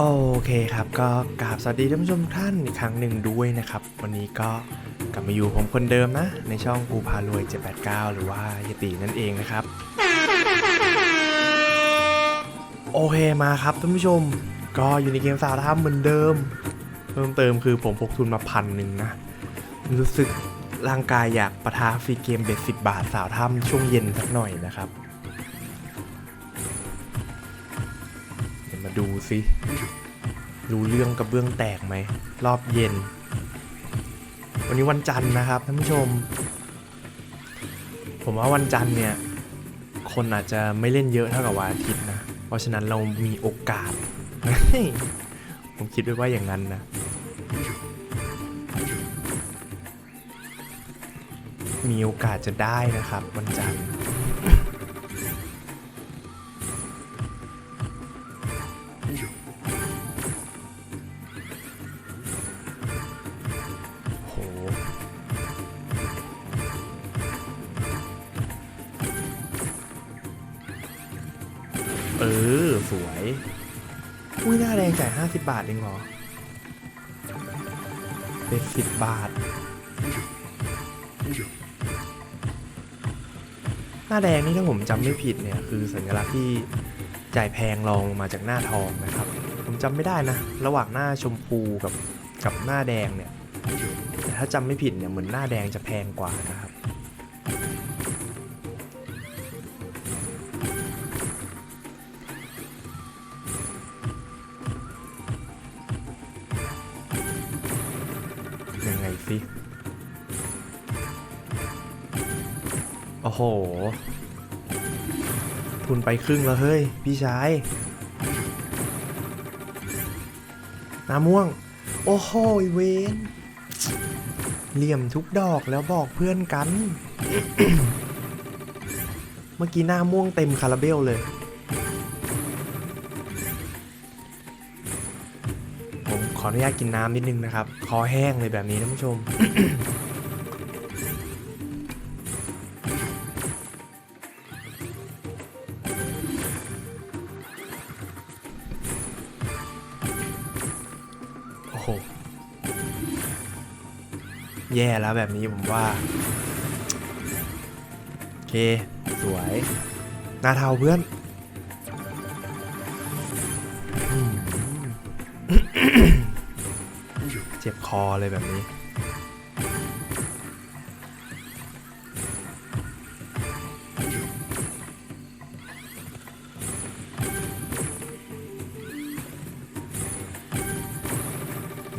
โอเคครับก็กราบสวัสดีท่านผู้ชมทุกท่านอีกครั้งหนึ่งด้วยนะครับ วันนี้ก็กลับมาอยู่ผมคนเดิมนะ ในช่องกูพารวย 789 หรือว่ายตินั่นเองนะครับ โอเคมาครับท่านผู้ชม ก็อยู่ในเกมสาวท่าเหมือนเดิม เพิ่มเติมคือผมพกทุนมาพันหนึ่งนะ รู้สึกร่างกายอยากประท้าฟรีเกมเบ็ดสิบบาทสาวถ้ำช่วงเย็นสักหน่อยนะครับ ดี๋ยวมาดูสิรู้เรื่องกระเบื้องแตกไหม รอบเย็น วันนี้วันจันทร์นะครับท่านผู้ชม ผมว่าวันจันทร์เนี่ย คนอาจจะไม่เล่นเยอะเท่ากับวันอาทิตย์นะ เพราะฉะนั้นเรามีโอกาส ผมคิดไว้ว่าอย่างนั้นนะมีโอกาสจะได้นะครับวันจันทร์ เออ สวย อุ้ยหน้าแดงจ่าย50 บาทเองเหรอเป็นสิบบาท หน้าแดงนี่ถ้าผมจำไม่ผิดเนี่ย คือสัญลักษณ์ที่จ่ายแพงรองลงมาจากหน้าทองนะครับ ผมจำไม่ได้นะ ระหว่างหน้าชมพูกับกับหน้าแดงเนี่ยแต่ถ้าจำไม่ผิดเนี่ยเหมือนหน้าแดงจะแพงกว่านะครับ โอ้โห ทุนไปครึ่งแล้วเฮ้ย พี่ชาย น้ำม่วง โอ้โหเวนเหลี่ยมทุกดอกแล้วบอกเพื่อนกัน เมื่อกี้หน้าม่วงเต็มคาราเบลเลย ผมขออนุญาตกินน้ำนิดนึงนะครับ คอแห้งเลยแบบนี้ท่านผู้ชม แย่แล้วแบบนี้ผมว่า โอเค สวยหน้าเทาเพื่อน เจ็บคอเลยแบบนี้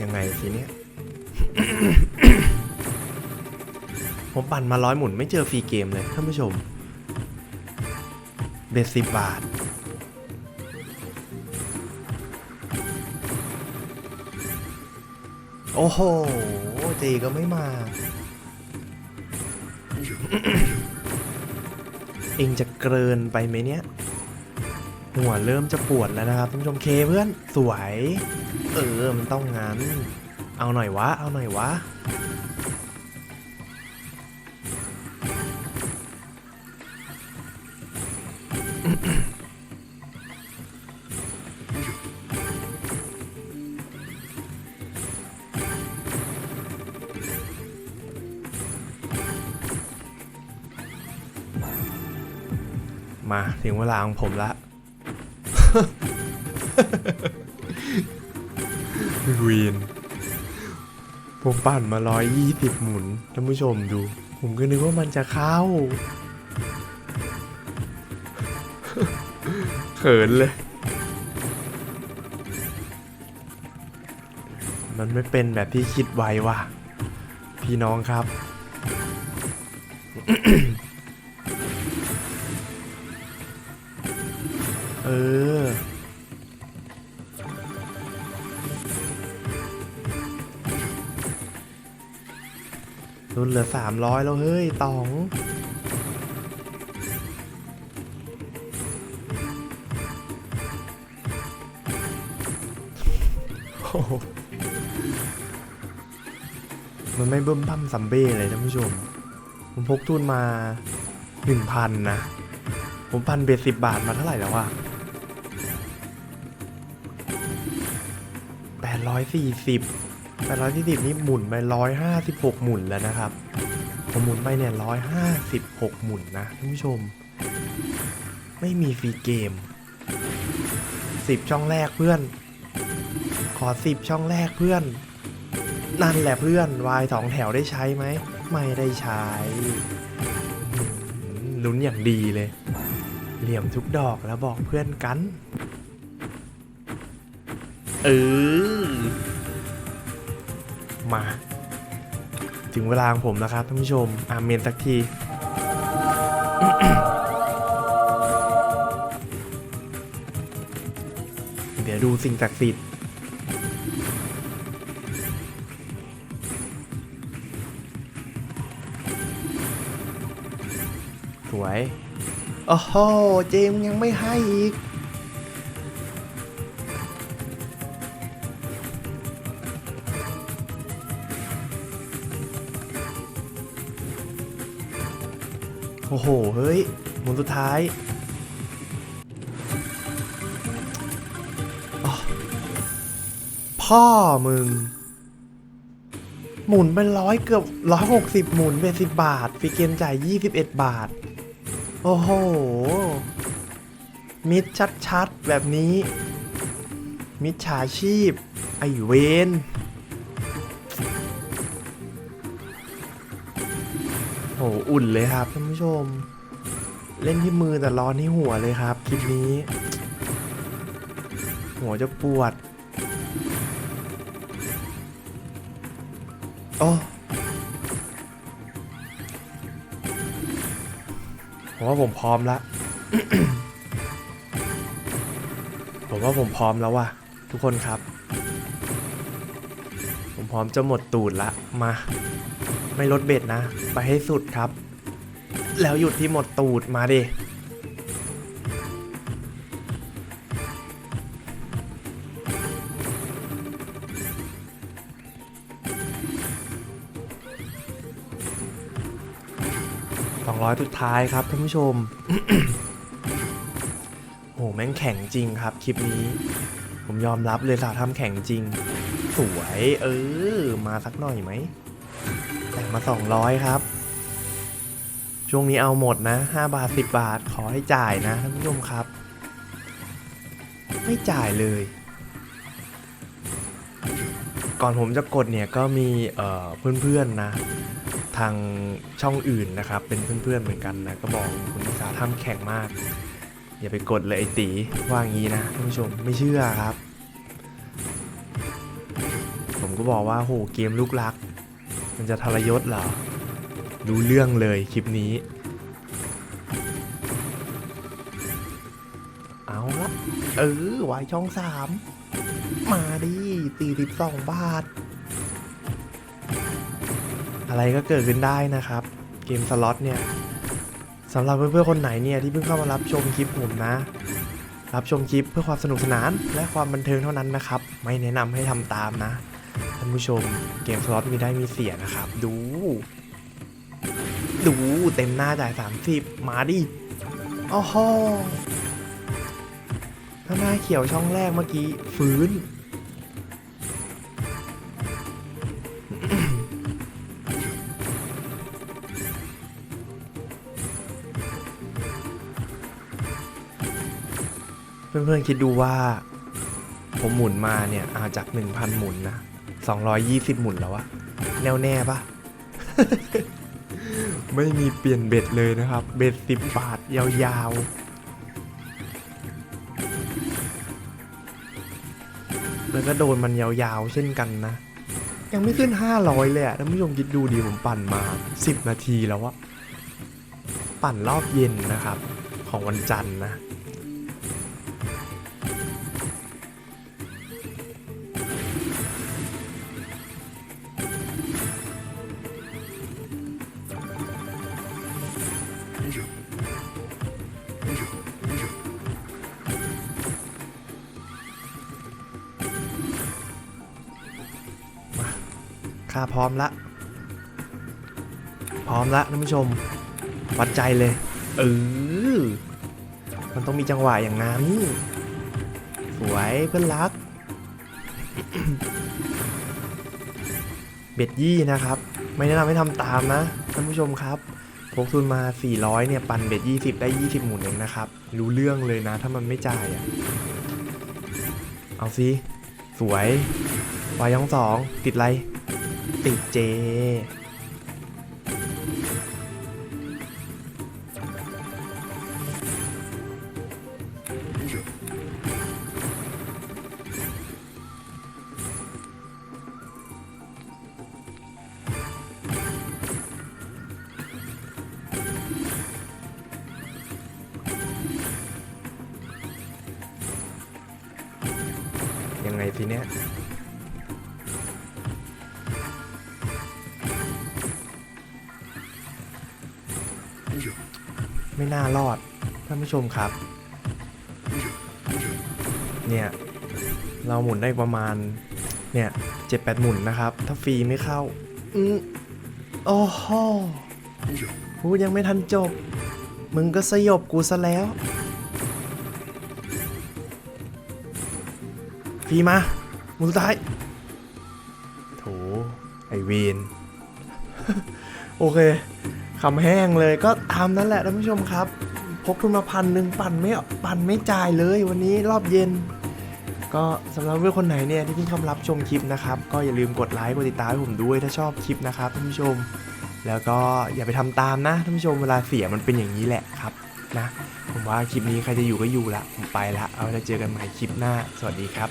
ยังไงทีเนี้ย ผมปั่นมาร้อยหมุนไม่เจอฟรีเกมเลยท่านผู้ชมเบ็ดสิบบาท โอ้โหเจก็ไม่มาเองจะเกินไปไหมเนี่ย หัวเริ่มจะปวดแล้วนะครับท่านผู้ชมเคเพื่อนสวย เออ มันต้องงั้น เอาหน่อยวะ เอาหน่อยวะ มาถึงเวลาของผมละวีนผมปั่นมาร้อยยี่สิบหมุน ท่านผู้ชมดู ผมก็นึกว่ามันจะเข้า เขินเลย มันไม่เป็นแบบที่คิดไว้ว่ะ พี่น้องครับ เออ รุนเหลือสามร้อยแล้วเฮ้ย ตอง มันไม่เบิ่มบั่มซัมเบ้เลยท่านผู้ชม ผมพกทุนมาหนึ่งพันนะ ผมพันเบ็ดสิบบาทมาเท่าไหร่แล้ววะ แปดร้อยสี่สิบแปร้อยสี่สิบนี่หมุนไปร้อยห้าสิบหกหมุนแล้วนะครับผมหมุนไปเนี่ยร้อยห้าสิบหกหมุนนะท่านผู้ชม ไม่มีฟรีเกมสิบช่องแรกเพื่อน ขอสิบช่องแรกเพื่อน นั่นแหละเพื่อนวายสองแถวได้ใช้ไหม ไม่ได้ใช้ลุ้นอย่างดีเลย เหลี่ยมทุกดอกแล้วบอกเพื่อนกัน เออ มา ถึงเวลาของผมแล้วครับท่านผู้ชม อาเมนสักที เดี๋ยวดูสิ่งศักดิ์สิทธิ์สวย โอ้โห เจมส์ยังไม่ให้อีก โอ้โห เฮ้ย หมุนสุดท้าย พ่อมึง หมุนเป็นร้อยเกือบร้อยหกสิบหมุนเป็นสิบบาทฟีเกมจ่ายยี่สิบเอ็ดบาท โอ้โห มิดชัดๆ แบบนี้ มิดฉาชีพ ไอเวน อุ่นเลยครับท่านผู้ชม เล่นที่มือแต่ร้อนที่หัวเลยครับคลิปนี้ หัวจะปวดโอ้ผมว่าผมพร้อมละผมว่าผมพร้อมแล้วว่ะ ทุกคนครับ ผมพร้อมจะหมดตูดละมา ไม่ลดเบ็ดนะ ไปให้สุดครับ แล้วหยุดที่หมดตูดมาดิสองร้อยสุดท้ายครับท่านผู้ชม โห แม่งแข็งจริงครับคลิปนี้ ผมยอมรับเลยสาทำแข็งจริง สวย เออ มาสักหน่อยไหม มา 200 ครับ ช่วงนี้เอาหมดนะ 5 บาท 10 บาท ขอให้จ่ายนะท่านผู้ชมครับ ไม่จ่ายเลย ก่อนผมจะกดเนี่ยก็มีเอ่อเพื่อนๆนะทางช่องอื่นนะครับ เป็นเพื่อนๆเหมือนกันนะ ก็บอกคุณนิสาทำแข่งมาก อย่าไปกดเลยไอตีว่างี้นะท่านผู้ชมไม่เชื่อครับ ผมก็บอกว่าโหเกมลูกรัก มันจะทรยศเหรอรู้เรื่องเลยคลิปนี้ เอาละเออวายช่องสามมาดิสี่สิบสองบาท อะไรก็เกิดขึ้นได้นะครับ เกมสล็อตเนี่ยสำหรับเพื่อนๆคนไหนเนี่ยที่เพิ่งเข้ามารับชมคลิปผมนะรับชมคลิปเพื่อความสนุกสนานและความบันเทิงเท่านั้นนะครับ ไม่แนะนำให้ทำตามนะ ท่านผู้ชมเกมสล็อตมีได้มีเสียนะครับ ดู ดูเต็มหน้าจ่าย 30 มาดิโอ้โหถ้าหน้าเขียวช่องแรกเมื่อกี้ฟื้น เพื่อนๆคิดดูว่าผมหมุนมาเนี่ยอาจาก 1,000 หมุนนะ 220 หมุนแล้วอะแน่วแน่ปะไม่มีเปลี่ยนเบ็ดเลยนะครับ เบ็ดสิบบาทยาวๆ แล้วก็โดนมันยาวๆ เช่นกันนะ ยังไม่ขึ้น 500 เลยอะท่านผู้ชมคิดดูดีผมปั่นมา 10 นาทีแล้วอะปั่นรอบเย็นนะครับ ของวันจันทร์นะ ค่าพร้อมละ พร้อมละท่านผู้ชม วัดใจเลย เออ มันต้องมีจังหวะอย่างนั้น สวยเพื่อนรัก เบ็ดยี่นะครับ ไม่แนะนำให้ทำตามนะท่านผู้ชมครับ พกทุนมา 400 เนี่ย ปันเบ็ด20 ได้ 20 หมุนเองนะครับ รู้เรื่องเลยนะ ถ้ามันไม่จ่ายอะ่ะเอาสิสวยวายองสอง ติดไร ติดเจ ยังไงทีเนี้ยไม่น่ารอดท่านผู้ชมครับ เนี่ย เราหมุนได้ประมาณ เนี่ยเจ็ดแปดหมุนนะครับ ถ้าฟรีไม่เข้า อืมโอ้โหพูดยังไม่ทันจบ มึงก็สยบกูซะแล้ว ฟรีมามุนสุดท้ายโถไอเวนโอเคคำแห้งเลยก็ตามนั้นแหละท่านผู้ชมครับ พกทุนมาพันหนึ่งปั่นไม่ปั่นไม่จ่ายเลยวันนี้รอบเย็น ก็สำหรับเพื่อนคนไหนเนี่ยที่เพิ่งเข้ามารับชมคลิปนะครับ ก็อย่าลืมกดไลค์กดติดตามให้ผมด้วยถ้าชอบคลิปนะครับท่านผู้ชม แล้วก็อย่าไปทำตามนะท่านผู้ชมเวลาเสียมันเป็นอย่างนี้แหละครับ นะ ผมว่าคลิปนี้ใครจะอยู่ก็อยู่ละ ผมไปละ เอาไว้แล้วเจอกันใหม่คลิปหน้า สวัสดีครับ